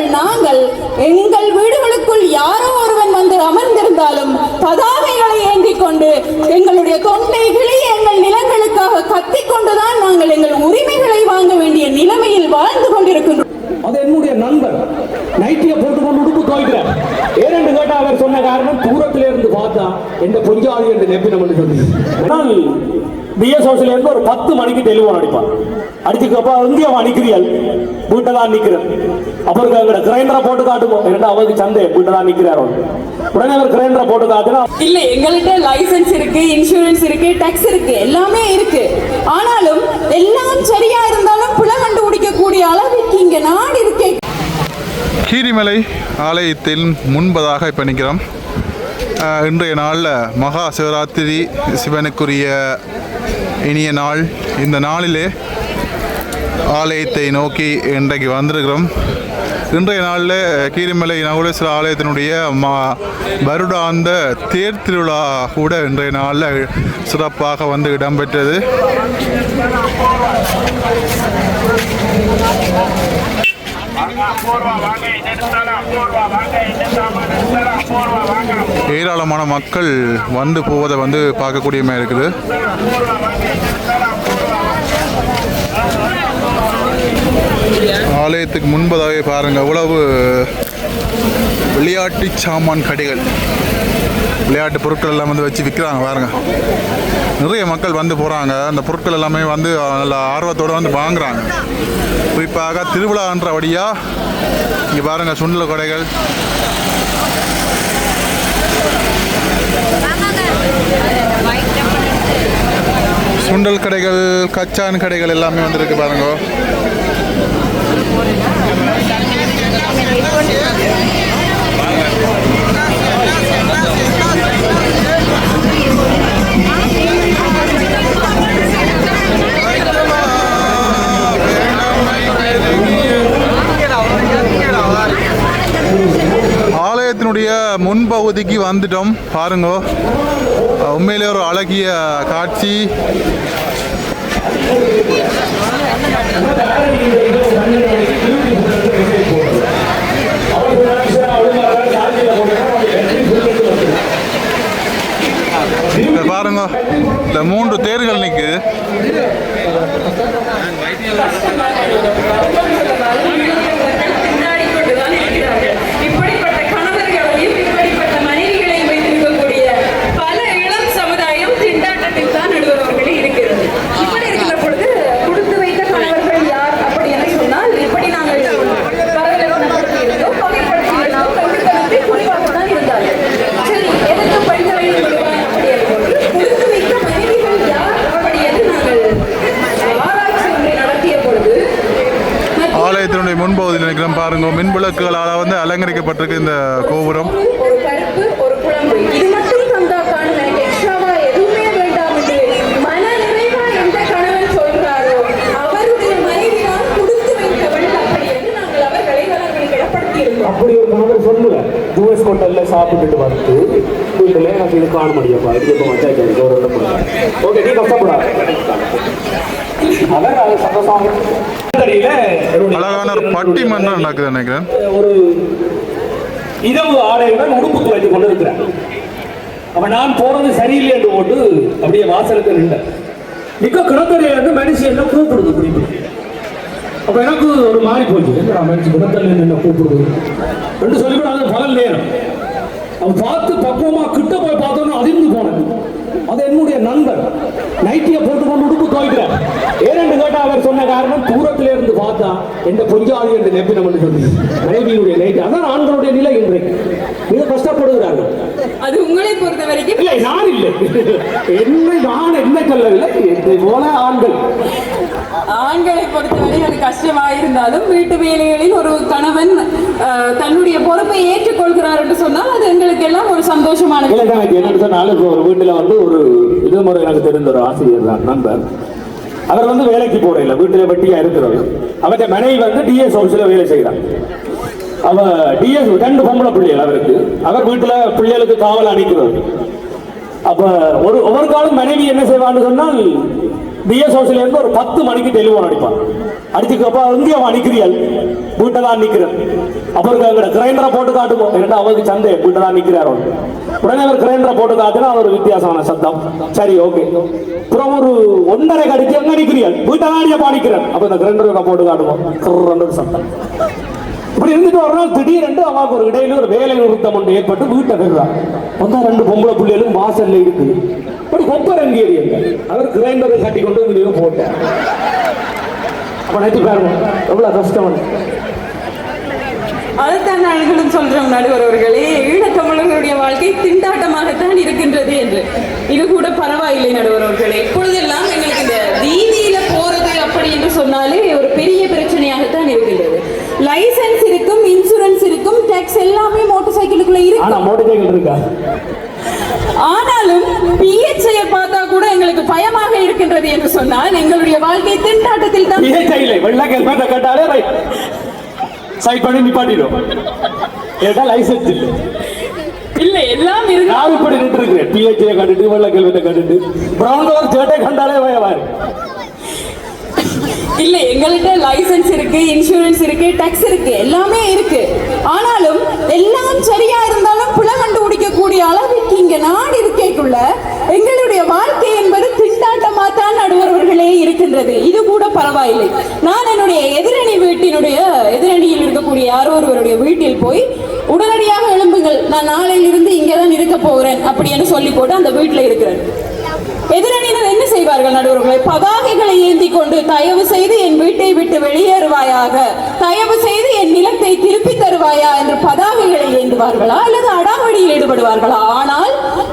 உறவினர்கள் நாங்கள் எங்கள் வீடுகளுக்குள் யாரோ ஒருவன் வந்து அமர்ந்திருந்தாலும் பதாகைகளை ஏந்தி கொண்டு எங்களுடைய தொண்டை கிளிய எங்கள் நிலங்களுக்காக கத்திக் கொண்டுதான் நாங்கள் எங்கள் உரிமைகளை வாங்க வேண்டிய நிலைமையில் வாழ்ந்து கொண்டிருக்கின்றோம். அது என்னுடைய நண்பர். நைட்டியை போட்டுக்கொண்டு உடுப்பு துவைக்கிறார் ஏனென்று கேட்டா அவர் சொன்ன காரணம் தூரத்திலே இருந்து பார்த்தா எந்த பொஞ்சாதி என்று நெப்பினம் என்று சொல்லி ஆனால் பிஎஸ் ஹவுஸ்ல இருந்து ஒரு பத்து மணிக்கு டெலிஃபோன் அடிப்பான் அடிச்சுக்கப்பா எங்கே அவன் தான் நிற்கிறேன் அப்புறம் எங்கட கிரைண்டரை போட்டு காட்டுவோம் என்னடா அவருக்கு சந்தை வீட்டை தான் நிற்கிறார் உடனே அவர் கிரைண்டரை போட்டு காட்டுனா இல்ல எங்கள்கிட்ட லைசென்ஸ் இருக்கு இன்சூரன்ஸ் இருக்கு டாக்ஸ் இருக்கு எல்லாமே இருக்கு. ஆனாலும் எல்லாம் சரியா இருந்தாலும் புல கண்டுபிடிக்கக்கூடிய அளவுக்கு இங்க நாடு இருக்கே. கீரிமலை ஆலயத்தின் முன்பதாக இப்போ நிற்கிறோம் ஆஹ் இன்றைய நாளில் மகா சிவராத்திரி சிவனுக்குரிய இனிய நாள். இந்த நாளிலே ஆலயத்தை நோக்கி இன்றைக்கு வந்திருக்கிறோம். இன்றைய நாளில் கீரிமலை நகுலேஸ்வர ஆலயத்தினுடைய மா வருடாந்த தேர் திருவிழா கூட இன்றைய நாளில் சிறப்பாக வந்து இடம்பெற்றது. ஏராளமான மக்கள் வந்து போவதை வந்து பார்க்கக்கூடியமா இருக்குது. ஆலயத்துக்கு முன்பதாகவே பாருங்க அவ்வளவு விளையாட்டு சாமான் கடைகள். விளையாட்டு பொருட்கள் எல்லாம் வந்து வச்சு விற்கிறாங்க பாருங்க. நிறைய மக்கள் வந்து போகிறாங்க அந்த பொருட்கள் எல்லாமே வந்து நல்ல ஆர்வத்தோடு வந்து வாங்குறாங்க. குறிப்பாக திருவிழான்ற வழியாக இங்கே பாருங்க சுண்டல் கடைகள். சுண்டல் கடைகள் கச்சான் கடைகள் எல்லாமே வந்துருக்கு பாருங்க. ஆலயத்தினுடைய முன்பகுதிக்கு வந்துட்டோம் பாருங்க. உண்மையிலே ஒரு அழகிய காட்சி. இங்க பாருங்க இந்த மூன்று தேர்கள் நிற்குது திண்டாடிக் கொண்டுதான் இருக்கிறார்கள். இப்படிப்பட்ட கணவர்களையும் இப்படிப்பட்ட மனைவிகளையும் வைத்திருக்கக்கூடிய பல இளம் சமுதாயம் திண்டாட்டத்தில் தான் நடுவர்களே இருக்கிறது இப்படி இருக்கிற பொழுது கொடுத்து வைத்த கணவர்கள் யார் அப்படி என்று சொன்னால் இப்படி நாங்கள் பரவலப்படுத்தி இருந்தோம் வகைப்படுத்தி இருந்தோம் கண்டுத்தனத்தில் குறைவாக தான் இருந்தார்கள் சரி எதற்கு பெண்களை விடுவாய் அப்படி என்று கொடுத்து வைத்த மனைவிகள் யார் அப்படி என்று நாங்கள் ஆராய்ச்சி ஒன்றை நடத்திய பொழுது ஆலயத்தினுடைய முன்பகுதியில் நிற்கிறோம் பாருங்க மின் விளக்குகளால் வந்து அலங்கரிக்கப்பட்டிருக்கு இந்த கோபுரம் ஒரு பருப்பு ஒரு குழம்பு இது மட்டும் தந்தா காணும் எனக்கு எக்ஸ்ட்ராவா எதுவுமே வேண்டாம் என்று மன நிறைவா எந்த கணவன் சொல்கிறாரோ அவருடைய மனைவி தான் கொடுத்து வைத்தவள் அப்படி என்று நாங்கள் அவர்களை அவர்கள் இடப்படுத்தி இருந்தோம் அப்படி ஒரு கணவர் சொல்லுவேன் யூஎஸ் ஹோட்டல்ல சாப்பிட்டுட்டு வந்து வீட்டுல எனக்கு இது காண முடியப்பா இது இப்போ வச்சாச்சு ஒரு ஓகே நீ கஷ்டப்படாது அவர் அது அழகான ஒரு பட்டி நடக்குது நினைக்கிறேன். ஒரு இரவு ஆடையுடன் உடுப்பு துவைத்து கொண்டு இருக்கிறார் அப்ப நான் போறது சரியில்லை என்று போட்டு அப்படியே வாசலுக்கு நின்றேன் மிக்க கிடத்தறையில இருந்து மனுஷன் என்ன கூப்பிடுது குறிப்பு. அப்ப எனக்கு ஒரு மாறி போச்சு. நான் மனுஷன் கிடத்தறையில என்ன கூப்பிடுது? என்று சொல்லிவிட்டு அது பகல் நேரம். அவன் பார்த்து பக்குவமா கிட்ட போய் அது என்னுடைய நண்பர் நைட்டியை போட்டுக்கொண்டு உடுப்பு துவைக்கிறார். ஏனென்று கேட்டா அவர் சொன்ன காரணம் தூரத்திலே இருந்து பார்த்தா எந்த பொஞ்சாதி என்று நெப்பினம் என்று சொல்லி மனைவியுடைய நைட்டி அதான் ஆண்களுடைய நிலை இன்றைக்கு. மிக கஷ்டப்படுகிறார்கள். அது உங்களை பொறுத்த வரைக்கும் இல்லை நான் இல்லை. என்னை நான் என்ன சொல்லவில்லை? என்னை போல ஆண்கள். ஆண்களை பொறுத்தவரை அது கஷ்டமாக இருந்தாலும் வீட்டு வேலைகளில் ஒரு கணவன் தன்னுடைய பொறுப்பை ஏற்றுக்கொள்கிறார் என்று சொன்னால் அது எங்களுக்கு எல்லாம் ஒரு சந்தோஷமான இல்லை எனக்கு என்னன்னு சொன்னாலும் இப்போ ஒரு வீட்டில் வந்து ஒரு இது முறை எனக்கு தெரிந்த ஒரு ஆசிரியர் தான் நண்பர். அவர் வந்து வேலைக்கு போறதில்ல வீட்டில் வெட்டியா இருக்கிறவர். அவருடைய மனைவி வந்து டிஎஸ் ஹவுஸில் வேலை செய்கிறார். அவ டிஎஸ் ரெண்டு பொம்பளை பிள்ளைகள் அவருக்கு. அவர் வீட்டில் பிள்ளைகளுக்கு காவல் அணிக்கிறவர். அப்ப ஒரு ஒவ்வொரு காலம் மனைவி என்ன செய்வான்னு சொன்னால் பிஎஸ்ஓசில இருந்து ஒரு பத்து மணிக்கு டெலிஃபோன் அடிப்பான். அடிச்சுக்கப்ப எங்கே அவன் அடிக்கிறீள் வீட்டை தான் நிற்கிறேன் அவருக்கு அங்கே கிரைண்டரை போட்டு காட்டுவோம். ஏன்னா அவருக்கு சந்தை வீட்டை தான் நிக்கிறார்? உடனே அவர் கிரைண்டரை போட்டு காட்டுனா அவர் வித்தியாசமான சத்தம். சரி ஓகே அப்புறம் ஒரு ஒன்றரை கடிச்சு எங்க நிக்கிறீள் வீட்டை தான் பாடிக்கிறேன் அப்ப இந்த கிரைண்டரை போட்டு காட்டுவோம். ஒரு சத்தம். இப்படி இருந்துட்டு ஒரு நாள் திடீரென்று அவாக்கு ஒரு இடையில ஒரு வேலை நிறுத்தம் ஒன்று ஏற்பட்டு வீட்டை பெறுறான் வந்தா ரெண்டு பொம்பளை பிள்ளைகளும் வாசல்ல இருக்குது இப்படி கொப்பர் அங்கேறி அவர் கிரைண்டரை கட்டி கொண்டு வந்து போட்டேன். அப்ப நினைச்சு பாருங்க எவ்வளவு கஷ்டம் அதுதான் நாங்களும் சொல்றோம் நடுவர் ஈழத்தமிழர்களுடைய வாழ்க்கை திண்டாட்டமாகத்தான் இருக்கின்றது என்று. இது கூட பரவாயில்லை நடுவர் இப்பொழுது இப்பொழுதெல்லாம் எங்களுக்கு இந்த வீதியில போறது அப்படி என்று சொன்னாலே ஒரு பெரிய பிரச்சனையாகத்தான் இருக்கின்றது லைசென்ஸ் இருக்கும் இன்சூரன்ஸ் இருக்கும் டேக்ஸ் எல்லாமே மோட்டார் சைக்கிளுக்குள்ள இருக்கு ஆனா மோட்டர் சைக்கிள் இருக்கா? ஆனாலும் பிஹெச்ஐ பார்த்தா கூட எங்களுக்கு பயமாக இருக்கின்றது என்று சொன்னால் எங்களுடைய வாழ்க்கை திண்டாட்டத்தில் தான் பிஹெச்ஐல வெள்ளை ஹெல்மெட்டை கட்டாலே ரைட் சைட் பண்ணி நிப்பாட்டிடும். ஏட்டா லைசன்ஸ் இல்லை. இல்லை எல்லாம் இருக்கு நான் இப்படி நின்று இருக்கிறேன் பிஹெச்ஐ கண்டுட்டு வெள்ளை ஹெல்மெட்டை கண்டுட்டு. பிரவுன் கலர் சேட்டை கண்டாலே பயவாரு இல்ல எங்கள்கிட்ட லைசன்ஸ் இருக்கு இன்சூரன்ஸ் இருக்கு டேக்ஸ் இருக்கு எல்லாமே இருக்கு. ஆனாலும் எல்லாம் சரியா இருந்தாலும் புல கண்டுபிடிக்கக்கூடிய அளவுக்கு இங்க நாடு இருக்கைக்குள்ள எங்களுடைய வாழ்க்கை என்பது திண்டாட்டமா தான் நடுவர்களே இருக்கின்றது. இது கூட பரவாயில்லை. நான் என்னுடைய எதிரணி வீட்டினுடைய எதிரணியில் இருக்கக்கூடிய யாரோ ஒருவருடைய வீட்டில் போய் உடனடியாக எழும்புங்கள். நான் நாளையிலிருந்து இங்கே தான் இருக்க போகிறேன் அப்படின்னு சொல்லி போட்டு அந்த வீட்டில் இருக்கிறேன். எதிரணியினர் என்ன செய்வார்கள் நடுவர்களை? பதாகைகளை ஏந்தி கொண்டு தயவு செய்து என் வீட்டை விட்டு வெளியேறுவாயாக தயவு செய்து என் நிலத்தை திருப்பி தருவாயா என்று பதாகைகளை ஏந்துவார்களா அல்லது அடாவடியில் ஈடுபடுவார்களா? ஆனால்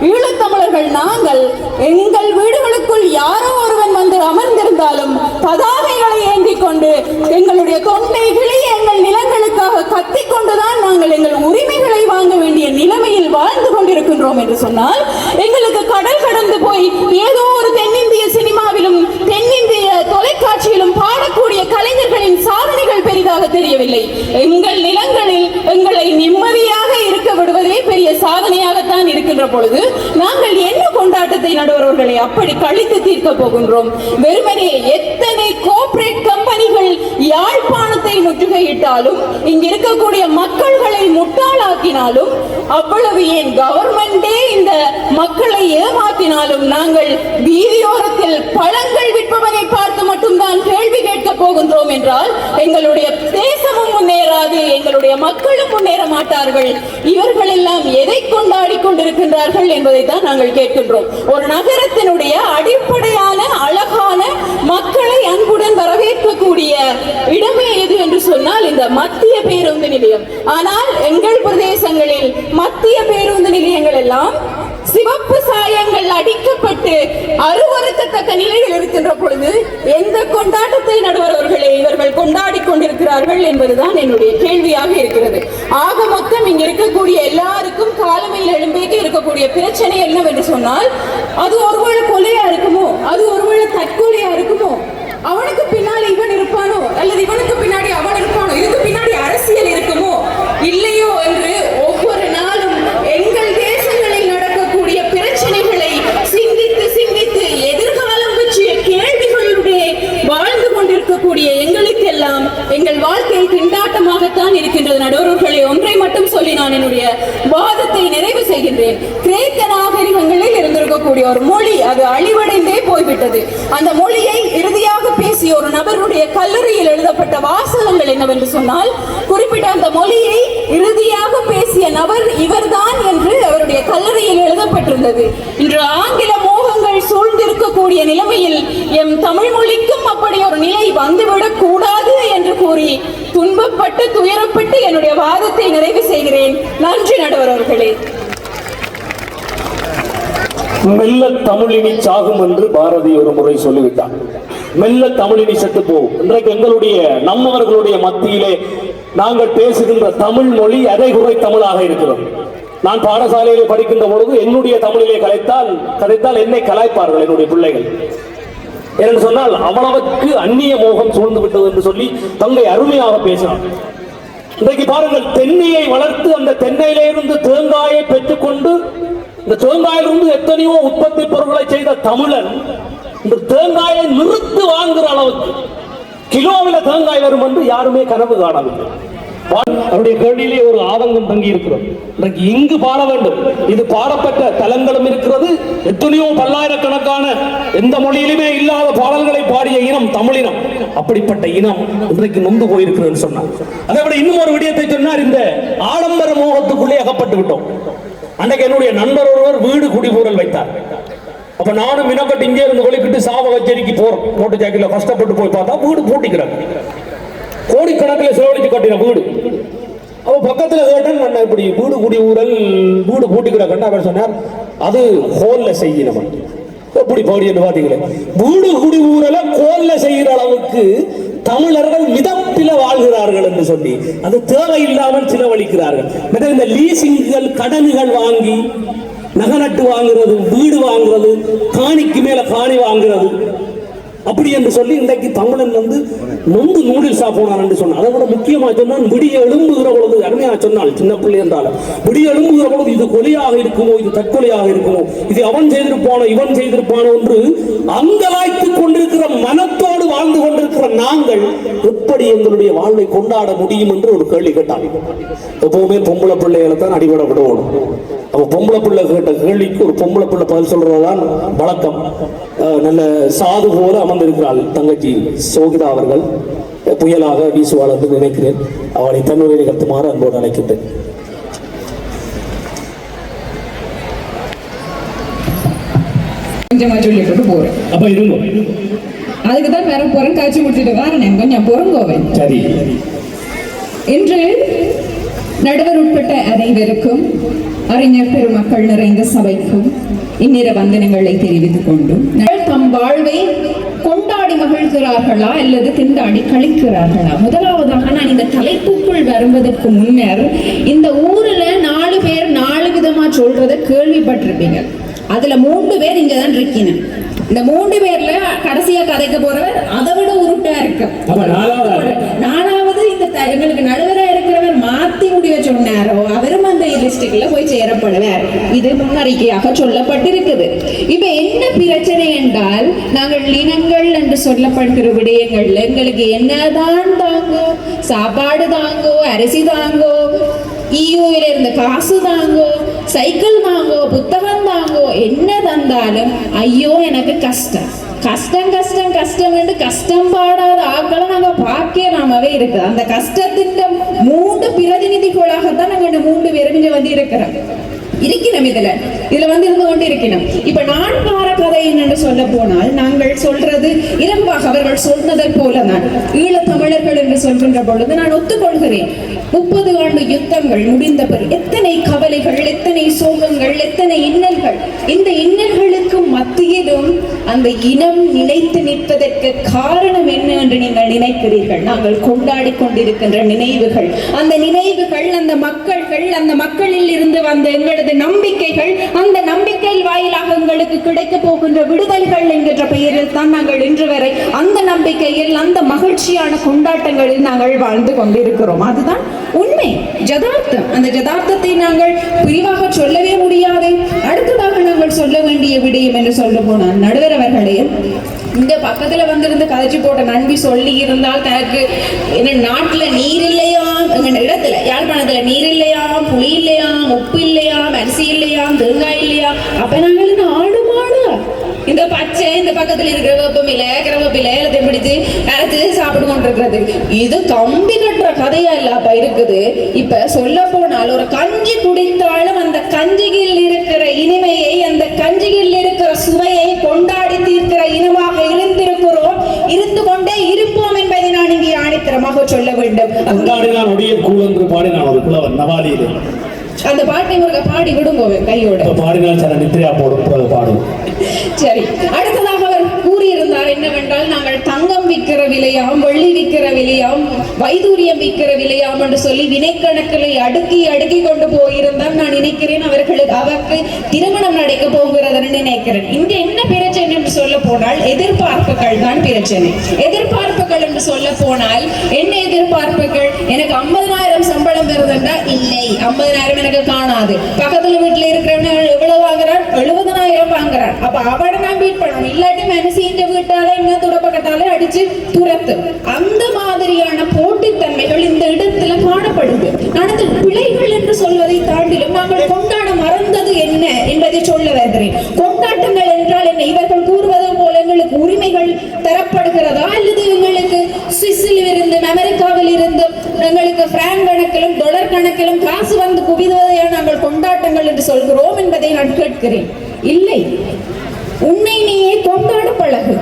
ஈழத்தமிழர்கள் நாங்கள் எங்கள் வீடுகளுக்குள் யாரோ ஒருவன் வந்து அமர்ந்திருந்தாலும் பதாகைகளை ஏந்தி கொண்டு எங்களுடைய தொண்டை கிளி எங்கள் நிலங்களுக்காக கத்திக் கொண்டுதான் நாங்கள் எங்கள் உரிமைகளை வாங்க வேண்டிய நிலைமையில் வாழ்ந்து கொண்டிருக்கின்றோம் என்று சொன்னால் எங்களுக்கு சாதனையாகத்தான் பொழுது நாங்கள் என்ன கொண்டாட்டத்தை நடுவர்களை அப்படி கழித்து தீர்க்க போகின்றோம்? வெறுமனே எத்தனை கோஆபரேட் கம்பெனிகள் யாழ்ப்பாணத்தை முற்றுகையிட்டாலும் இங்க இருக்கக்கூடிய மக்கள்களை முட்டாளாக்கினாலும் அவ்வளவு ஏன் கவர்மெண்டே இந்த மக்களை ஏமாத்தினாலும் நாங்கள் வீதியோரத்தில் பழங்கள் விற்பவனை பார்த்து மட்டும்தான் கேள்வி கேட்க போகின்றோம் என்றால் எங்களுடைய தேசமும் முன்னேறாது எங்களுடைய மக்களும் முன்னேற மாட்டார்கள். இவர்கள் எல்லாம் எதை கொண்டாடி கொண்டிருக்கின்றார்கள் என்பதை தான் நாங்கள் கேட்கின்றோம். ஒரு நகரத்தினுடைய அடிப்படையான அழகான மக்களை அன்புடன் வரவேற்கக்கூடிய இடமே எது என்று சொன்னால் இந்த மத்திய பேருந்து நிலையம். ஆனால் எங்கள் பிரதேசங்களில் மத்திய பேருந்து நிலையங்கள் எல்லாம் சிவப்பு சாயங்கள் அடிக்கப்பட்டு அருவருக்கத்தக்க நிலையில் இருக்கின்ற பொழுது எந்த கொண்டாட்டத்தை நடுவர்களே இவர்கள் கொண்டாடி கொண்டிருக்கிறார்கள் என்பதுதான் என்னுடைய கேள்வியாக இருக்கிறது ஆக மொத்தம் இங்க இருக்கக்கூடிய எல்லாருக்கும் காலமையில் எழும்பேக்கு பிரச்சனை என்னவென்று சொன்னால் அது ஒருவேளை கொலையா இருக்குமோ அது ஒருவேளை தற்கொலையா இருக்குமோ அவனுக்கு பின்னாடி இவன் இருப்பானோ அல்லது இவனுக்கு பின்னாடி அவன் இருப்பானோ இதுக்கு பின்னாடி அரசியல் இருக்குமோ இல்லையோ என்று ஒவ்வொரு நாளும் எங்கள் தேசங்களில் நடக்கக்கூடிய பிரச்சனைகளை சிந்தித்து சிந்தித்து எதிர்காலம் பற்றிய கேள்விகளுடைய வாழ்ந்து கொண்டிருக்கக்கூடிய எங்களுக்கெல்லாம் எங்கள் வாழ்க்கை திண்டாட்டமாகத்தான் இருக்கின்றது. நடுவர்களே ஒன்றை மட்டும் சொல்லி நான் என்னுடைய வாதத்தை செய்கின்றேன். கிரேக்க நாகரிகங்களில் இருந்திருக்கக்கூடிய ஒரு மொழி அது அழிவடைந்தே போய்விட்டது. அந்த மொழியை இறுதியாக பேசிய ஒரு நபருடைய கல்லறையில் எழுதப்பட்ட வாசகங்கள் என்னவென்று சொன்னால் குறிப்பிட்ட அந்த மொழியை இறுதியாக பேசிய நபர் இவர்தான் என்று அவருடைய கல்லறையில் எழுதப்பட்டிருந்தது. இன்று ஆங்கில மோகங்கள் சூழ்ந்திருக்கக்கூடிய நிலைமையில் எம் தமிழ் மொழிக்கும் அப்படி ஒரு நிலை வந்துவிடக் கூடாது என்று கூறி துன்பப்பட்டு துயரப்பட்டு என்னுடைய வாதத்தை நிறைவு செய்கிறேன். நன்றி நடுவர் அவர்களே மெல்ல தமிழினி சாகும் என்று பாரதி ஒரு முறை சொல்லிவிட்டார் மெல்ல தமிழினி செத்து போகும் இன்றைக்கு எங்களுடைய நம்மவர்களுடைய மத்தியிலே நாங்கள் பேசுகின்ற தமிழ் மொழி அதை குறை தமிழாக இருக்கிறோம் நான் பாடசாலையிலே படிக்கின்ற பொழுது என்னுடைய தமிழிலே கலைத்தால் கதைத்தால் என்னை கலாய்ப்பார்கள் என்னுடைய பிள்ளைகள். என்று சொன்னால் அவ்வளவுக்கு அந்நிய மோகம் சூழ்ந்து விட்டது என்று சொல்லி தங்கை அருமையாக பேசினார் இன்றைக்கு பாருங்கள் தென்னையை வளர்த்து அந்த தென்னையிலிருந்து தேங்காயை பெற்றுக்கொண்டு இந்த தேங்காயிலிருந்து எத்தனையோ உற்பத்தி பொருட்களை செய்த தமிழன் இந்த தேங்காயை நிறுத்து வாங்குற அளவுக்கு கிலோவில் தேங்காய் வரும் என்று யாருமே கனவு காணவில்லை. அவருடைய கேள்வியிலே ஒரு ஆதங்கம் தங்கி இருக்கிறது. இன்றைக்கு இங்கு பாட வேண்டும். இது பாடப்பட்ட தலங்களும் இருக்கிறது. எத்தனையோ பல்லாயிரக்கணக்கான எந்த மொழியிலுமே இல்லாத பாடல்களை பாடிய இனம் தமிழினம். அப்படிப்பட்ட இனம் இன்றைக்கு நொந்து போயிருக்கிறதுன்னு சொன்னார். அதை விட இன்னும் ஒரு விடயத்தை சொன்னார். இந்த ஆடம்பர மோகத்துக்குள்ளே அகப்பட்டு விட்டோம். அன்னைக்கு என்னுடைய நண்பர் ஒருவர் வீடு குடிபூரல் வைத்தார். அப்ப நானும் மினக்கட்டு இங்கே இருந்து ஒழிக்கிட்டு சாவ கச்சேரிக்கு போறோம். மோட்டர் ஜாக்கில கஷ்டப்பட்டு போய் பார்த்தா வீடு பூட்டிக்கிறாங்க கோடிக்கணக்கில் செலவழித்து கட்டின வீடு. அவன் பக்கத்துல கேட்டேன் நான் இப்படி வீடு குடி ஊரல் வீடு பூட்டிக்கிற கண்டு அவர் சொன்னார் அது ஹோல்ல செய்யணும் எப்படி போடின்னு என்று பாத்தீங்களே வீடு குடி ஊரல கோல்ல செய்கிற அளவுக்கு தமிழர்கள் மிதப்பில வாழ்கிறார்கள் என்று சொல்லி அது தேவையில்லாமல் செலவழிக்கிறார்கள் இந்த லீசிங்குகள் கடன்கள் வாங்கி நகை வாங்குறது வீடு வாங்குறது காணிக்கு மேல காணி வாங்குறது. அப்படி என்று சொல்லி இன்றைக்கு தமிழன் வந்து நொந்து நூடில் சாப்பிடுவான் என்று சொன்னான். அதை விட முக்கியமாக சொன்னால் விடிய எழும்புகிற பொழுது அருமையாக சொன்னால் சின்ன பிள்ளை என்றாலும் விடிய எழும்புகிற பொழுது இது கொலையாக இருக்குமோ இது தற்கொலையாக இருக்குமோ இது அவன் செய்திருப்பானோ இவன் செய்திருப்பானோ என்று அங்கலாய்த்துக் கொண்டிருக்கிற மனத்தோடு கொண்டிருக்கிற நாங்கள் எப்படி எங்களுடைய வாழ்வை கொண்டாட முடியும் என்று ஒரு கேள்வி கேட்டான். எப்பவுமே பொம்பளை பிள்ளைகளை தான் அடிபட விடுவோம். அவ பொம்பளை பிள்ளை கேட்ட கேள்விக்கு ஒரு பொம்பளை பிள்ளை பதில் சொல்றதுதான் வழக்கம். அஹ் நல்ல சாது போல அமர்ந்திருக்கிறாள் தங்கச்சி சோகிதா அவர்கள். புயலாக வீசுவாள் என்று நினைக்கிறேன். அவளை தன்னுரை நிகழ்த்துமாறு அன்போடு அழைக்கின்றேன். கொஞ்சமா சொல்லிட்டு போறேன். அப்ப இருங்க. அதுக்கு தான் வேற போறேன் காய்ச்சி முடிச்சுட்டு வரேன் கொஞ்சம் பொறுங்கோவேன். சரி. இன்று நடுவர் உட்பட்ட அனைவருக்கும் அறிஞர் பெருமக்கள் நிறைந்த சபைக்கும் இந்நிற வந்தனங்களை தெரிவித்துக் கொண்டும் தம் வாழ்வை கொண்டாடி மகிழ்கிறார்களா அல்லது திண்டாடி கழிக்கிறார்களா? முதலாவதாக நான் இந்த தலைப்புக்குள் வருவதற்கு முன்னர் இந்த ஊர்ல நாலு பேர் நாலு விதமா சொல்றத கேள்விப்பட்டிருப்பீங்க. அதுல மூன்று பேர் இங்க தான் இருக்கீங்க. இந்த மூன்று பேர்ல கடைசியா கதைக்க போறவர் அதை விட உருட்டா இருக்கு. நாலாவது இந்த எங்களுக்கு நடுவரா இருக்கிறவர் மாத்தி முடிவ சொன்னாரோ அவரும் அந்த லிஸ்டுக்குள்ள போய் சேரப்படுவார். இது முன்னறிக்கையாக சொல்லப்பட்டிருக்குது. இப்ப என்ன பிரச்சனை என்றால் நாங்கள் இனங்கள் என்று சொல்லப்படுகிற விடயங்கள்ல எங்களுக்கு என்னதான் தாங்கோ சாப்பாடு தாங்கோ அரிசி தாங்கோ ஈயூல இருந்து காசு தாங்கோ சைக்கிள் தாங்கோ புத்தகம் தாங்கோ என்ன தந்தாலும் ஐயோ எனக்கு கஷ்டம். கஷ்டம் கஷ்டம் கஷ்டம் என்று கஷ்டம் பாடாத ஆக்களை நாங்க பாக்கியலாமவே இருக்கு அந்த கஷ்டத்தின் மூன்று பிரதிநிதிகளாகத்தான் நாங்க மூன்று பேரும் இங்க வந்து இருக்கிறோம். இருக்கிறோம் இதுல. இதுல வந்து இருந்து கொண்டு இருக்கிறோம் இப்ப நான் பார கதை என்று சொல்ல போனால் நாங்கள் சொல்றது இரம்பாக அவர்கள் சொன்னதை போல நான் ஈழத்தமிழர்கள் என்று சொல்கின்ற பொழுது நான் ஒத்துக்கொள்கிறேன். முப்பது ஆண்டு யுத்தங்கள் முடிந்த பிறகு எத்தனை கவலைகள் எத்தனை சோகங்கள் எத்தனை இன்னல்கள். இந்த இன்னல்களுக்கு மத்தியிலும் அந்த இனம் நிலைத்து நிற்பதற்கு காரணம் என்ன என்று நீங்கள் நினைக்கிறீர்கள்? நாங்கள் கொண்டாடி கொண்டிருக்கின்ற நினைவுகள். அந்த நினைவுகள் அந்த மக்கள்கள் அந்த மக்களில் இருந்து வந்த எங்கள் எங்களது நம்பிக்கைகள் அந்த நம்பிக்கை வாயிலாக எங்களுக்கு கிடைக்க போகின்ற விடுதல்கள் என்கின்ற பெயரில் தான் நாங்கள் இன்று வரை அந்த நம்பிக்கையில் அந்த மகிழ்ச்சியான கொண்டாட்டங்களில் நாங்கள் வாழ்ந்து கொண்டிருக்கிறோம். அதுதான் உண்மை. ஜதார்த்தம் அந்த ஜதார்த்தத்தை நாங்கள் விரிவாக சொல்லவே முடியாது. அடுத்ததாக நாங்கள் சொல்ல வேண்டிய விடயம் என்று சொல்ல போனால் நடுவர் அவர்களே இந்த பக்கத்துல வந்திருந்து கதைச்சு போட்ட நன்றி சொல்லி இருந்தால் தனக்கு என்ன நாட்டுல நீர் இல்லையா? எங்க இடத்துல அதுல நீர் இல்லையா புளி இல்லையா உப்பு இல்லையா அரிசி இல்லையா தேங்காய் இல்லையா அப்ப நாங்கள் ஆடு மாடா. இந்த பச்சை இந்த பக்கத்துல இருக்கிற வேப்பமில கிரவப்பில எல்லாத்தையும் பிடிச்சு அரைச்சு சாப்பிட்டு கொண்டிருக்கிறது. இது கம்பி கட்டுற கதையா இல்லப்பா இருக்குது. இப்ப சொல்ல போனால் ஒரு கஞ்சி குடித்தாலும் அந்த கஞ்சியில் இருக்கிற இனிமையை அந்த கஞ்சியில் இருக்கிற சுவையை கொண்டா வேண்டும் சொல்ல உடைய கூழ் என்று பாடினான் ஒரு புலவன் நவாலியிலே. அந்த பாட்டை முருக பாடி விடுங்கோவே கையோட. பாடினால் சில நித்திரையா போடும் பாடும். சரி அடுத்ததாக அவர் கூறியிருந்தார் என்னவென்றால் நாங்கள் தங்கம் விற்கிற விலையாம் வெள்ளி விற்கிற விலையாம் வைதூரியம் விற்கிற விலையாம் என்று சொல்லி வினைக்கணக்கில் அடுக்கி அடுக்கி கொண்டு போயிருந்தால் நான் நினைக்கிறேன் அவர்களுக்கு அவருக்கு திருமணம் நடக்க போகிறதுன்னு நினைக்கிறேன். இங்க என்ன பிரச்சனை என்று சொல்ல போனால் எதிர்பார்ப்புகள் தான் பிரச்சனை. எதிர்பார்ப்புகள் என்று சொல்ல போனால் என்ன எதிர்பார்ப்புகள்? எனக்கு ஐம்பதாயிரம் சம்பளம் வருதுண்டா இல்லை. ஐம்பதாயிரம் எனக்கு காணாது. பக்கத்துல வீட்டுல இருக்கிறவன எவ்வளவு வாங்குறான்? எழுபதனாயிரம் வாங்குறான். அப்ப அவனை நான் பீட் பண்ணணும். இல்லாட்டி மனசின்ற வீட்டால என்ன துடப்பக்கட்டால அடிச்சு துரத்து. அந்த மாதிரியான போட்டித்தன்மைகள் இந்த இடத்துல காணப்படுது. நடந்த பிழைகள் என்று சொல்வதை தாண்டிலும் நாங்கள் கொண்டாட மறந்தது என்ன என்பதை சொல்ல வருகிறேன் பிராங்க் கணக்கிலும் டொலர் கணக்கிலும் காசு வந்து குவிவதையா நாங்கள் கொண்டாட்டங்கள் என்று சொல்கிறோம் என்பதை நான் கேட்கிறேன். இல்லை. உன்னை நீயே கொண்டாட பழகு.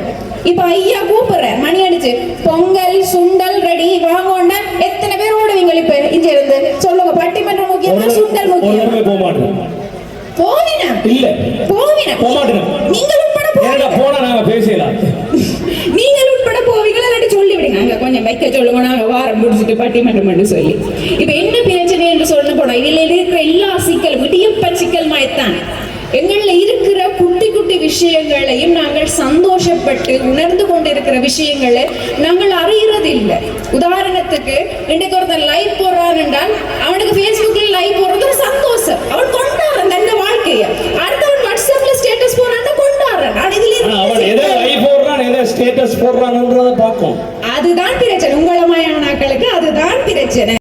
இப்ப ஐயா கூப்பிடுற மணி அடிச்சு பொங்கல் சுண்டல் ரெடி வாங்கோன்னா எத்தனை பேர் ஓடுவீங்க இப்ப? இங்க இருந்து. சொல்லுங்க பட்டிமன்றம் முக்கியமா சுண்டல் முக்கியம். போக போவினா? இல்ல. போவினா? போக மாட்டேன் நீங்கள் உட்பட ஏன்னா போவீங்க. போனா நாங்க பேசலாம். போவீங்களா அங்க கொஞ்சம் வைக்க சொல்லுங்க நாங்க வாரம் முடிச்சுட்டு பட்டிமன்றம் சொல்லி. இப்ப என்ன பிரச்சனை என்று சொல்ல போனா இதுல இருக்கிற எல்லா சிக்கலும் இடியப்ப சிக்கல் மாய்த்தான். எங்கள்ல இருக்கிற குட்டி குட்டி விஷயங்களையும் நாங்கள் சந்தோஷப்பட்டு உணர்ந்து கொண்டிருக்கிற விஷயங்களை நாங்கள் அறியறது இல்லை உதாரணத்துக்கு இன்றைக்கு ஒருத்தன் லைவ் போடுறான் என்றால் அவனுக்கு ஃபேஸ்புக்ல லைவ் போடுறது ஒரு சந்தோஷம். அவன் கொண்டாடுறான் தன்னை வாழ்க்கைய. அடுத்தவன் வாட்ஸ்அப்ல ஸ்டேட்டஸ் போடுறான் கொண்டாடுறான். அவன் எதை லைவ் போடுறான் எதை ஸ்டேட்டஸ் போடுறான்றத பார்க்கும் அதுதான் பிரச்சனை. உங்களமாயானாக்களுக்கு அதுதான் பிரச்சனை.